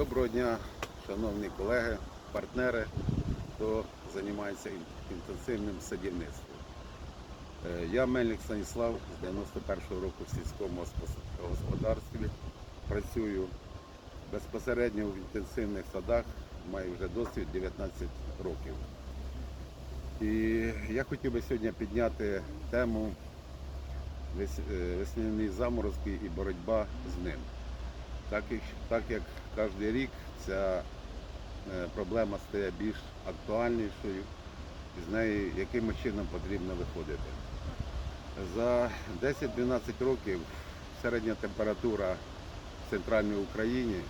Доброго дня, шановні колеги, партнери, хто займається інтенсивним садівництвом. Е, Я Мельник Станіслав з 91-го року в сільському господарстві. Працюю безпосередньо в інтенсивних садах, маю вже досвід 19 років. І я хотів би сьогодні підняти тему е, весняні заморозки і боротьба з ним. Так так як кожен рік ця е, проблема стає більш актуальнішою, і з нею яким чином потрібно виходити. За 10-12 років середня температура в центральній Україні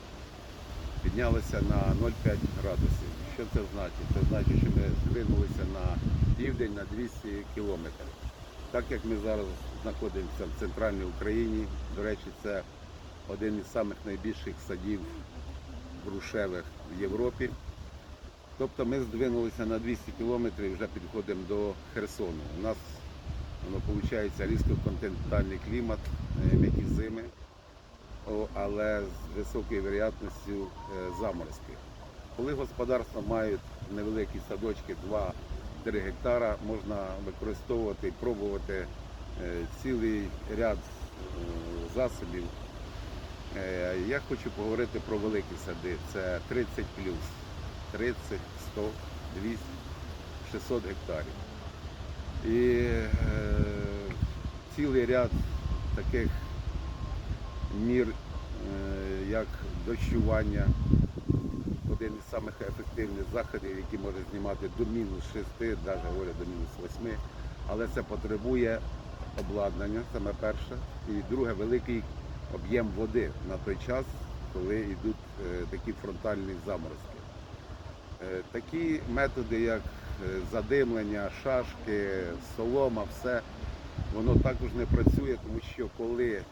піднялася на 0,5 градусів. Що це значить? Це значить, що ми здвинулися на південь на 200 кілометрів. Так як ми зараз знаходимося в центральній Україні, до речі, це один із самих найбільших садів грушевих в Європі. Тобто ми здвинулися на 200 кілометрів і вже підходимо до Херсону. У нас воно виходить різкоконтинентальний клімат, е, м'які зими, але з високою вероятністю е, заморозки. Коли господарства мають невеликі садочки 2-3 гектара, можна використовувати і пробувати е, цілий ряд е, засобів. Е, Я хочу поговорити про великі сади. Це 30 плюс, 30, 100, 200, 600 гектарів. І е, цілий ряд таких мір, е, як дощування, один із самих ефективних заходів, які може знімати до мінус 6, навіть говорять до мінус 8. Але це потребує обладнання, саме перше. І друге, великий об'єм води на той час, коли йдуть е, такі фронтальні заморозки. Е, Такі методи, як е, задимлення, шашки, солома, все, воно також не працює, тому що коли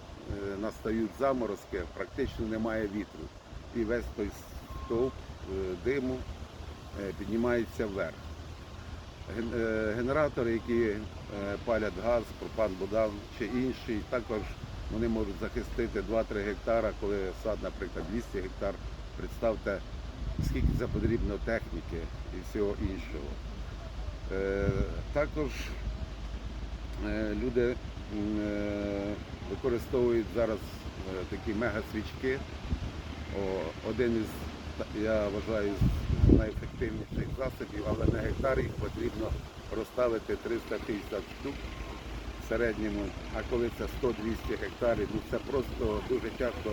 настають заморозки, практично немає вітру. І весь той стовп диму піднімається вверх. Генератори, які палять газ, пропан будан чи інший, також вони можуть захистити 2-3 гектара, коли сад, наприклад, 200 гектар. Представте, скільки це потрібно техніки і всього іншого. Е, Також е, люди е, використовують зараз такі мега-свічки. О, Один із, я вважаю, з найефективніших засобів, але на гектар їх потрібно розставити 350 штук середньому, а коли це 100-200 гектарів, ну це просто дуже тяжко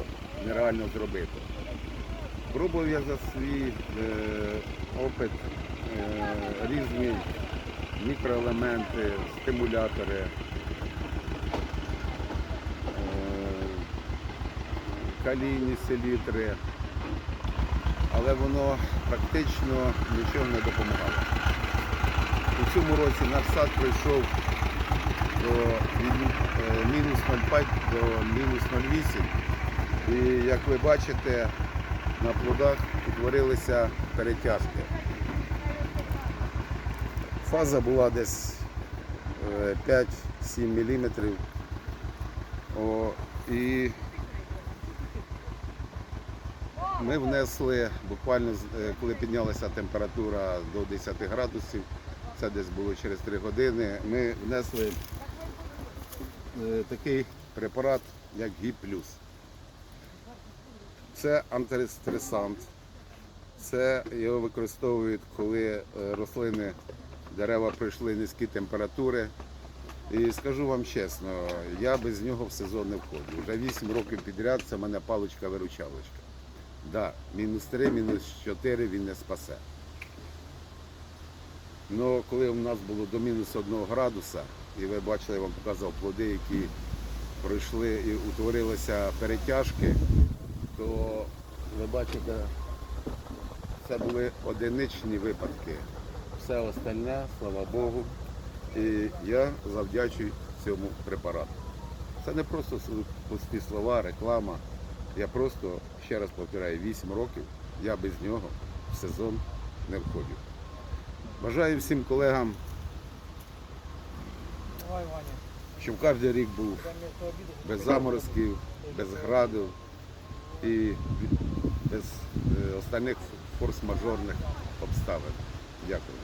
нереально зробити. Пробував я за свій е, опит е, різні мікроелементи, стимулятори, е, калійні селітри, але воно практично нічого не допомагало. У цьому році наш сад прийшов до е, мінус 0,5 до мінус 0,8. І як ви бачите, на плодах утворилися перетяжки. Фаза була десь е, 5-7 мм. О, і ми внесли буквально, е, коли піднялася температура до 10 градусів, це десь було через 3 години, ми внесли е, такий препарат, як ГІП+. Це антистресант. Це його використовують, коли е, рослини, дерева пройшли низькі температури. І скажу вам чесно, я без нього в сезон не входжу. Вже 8 років підряд це в мене паличка-виручалочка. Да, мінус 3, мінус 4 він не спасе. Ну, коли у нас було до мінус 1 градуса, і ви бачили, я вам показував плоди, які пройшли і утворилися перетяжки, то ви бачите, це були одиничні випадки. Все остальне, слава Богу, і я завдячую цьому препарату. Це не просто пусті слова, реклама. Я просто, ще раз повторяю, 8 років я без нього в сезон не входжу. Бажаю всім колегам. Щоб кожен рік був без заморозків, без граду і без останніх остальних форс-мажорних обставин. Дякую.